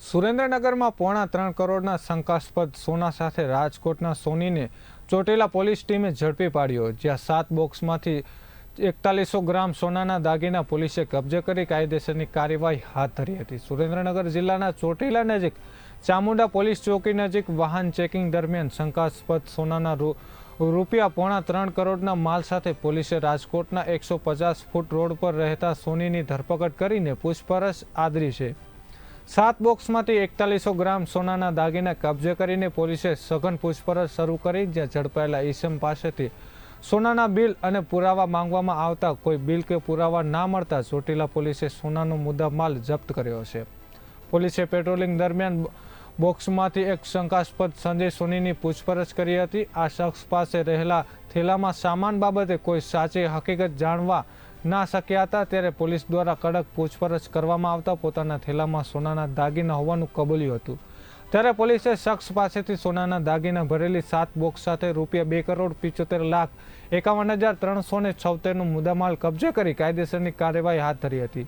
સુરેન્દ્રનગરમાં પોણા ત્રણ કરોડના શંકાસ્પદ સોના સાથે રાજકોટના સોનીને ચોટીલા પોલીસ ટીમે ઝડપી પાડ્યો, જ્યાં સાત બોક્સમાંથી એકતાલીસો ગ્રામ સોનાના દાગીના પોલીસે કબજે કરી કાયદેસરની કાર્યવાહી હાથ ધરી હતી. સુરેન્દ્રનગર જિલ્લાના ચોટીલા નજીક ચામુંડા પોલીસ ચોકી નજીક વાહન ચેકિંગ દરમિયાન શંકાસ્પદ સોનાના રૂપિયા પોણા ત્રણ કરોડના માલ સાથે પોલીસે રાજકોટના એકસો પચાસ ફૂટ રોડ પર રહેતા સોનીની ધરપકડ કરીને પૂછપરછ આદરી છે. સાત બોક્સમાંથી એકતાલીસો ગ્રામ સોનાના દાગીના કબજે કરીને પોલીસે સઘન પૂછપરછ શરૂ કરી, જ્યાં ઝડપાયેલા ઈસમ પાસેથી સોનાના બિલ અને પુરાવા માંગવામાં આવતા કોઈ બિલ કે પુરાવા ના મળતા ચોટીલા પોલીસે સોનાનો મુદ્દા માલ જપ્ત કર્યો છે. પોલીસે પેટ્રોલિંગ દરમિયાન બોક્સમાંથી એક શંકાસ્પદ સંજય સોનીની પૂછપરછ કરી હતી. આ શખ્સ પાસે રહેલા થેલામાં સામાન બાબતે કોઈ સાચી હકીકત જાણવા ના શક્યા હતા ત્યારે પોલીસ દ્વારા કડક પૂછપરછ કરવામાં આવતા પોતાના થેલામાં સોનાના દાગીના હોવાનું કબૂલ્યું હતું. ત્યારે પોલીસે શખ્સ પાસેથી સોનાના દાગીના ભરેલી સાત બોક્સ સાથે રૂપિયા બે કરોડ પિચોતેર લાખ એકાવન હજાર ત્રણસો ને છોતેરનો મુદ્દામાલ કબજે કરી કાયદેસરની કાર્યવાહી હાથ ધરી હતી.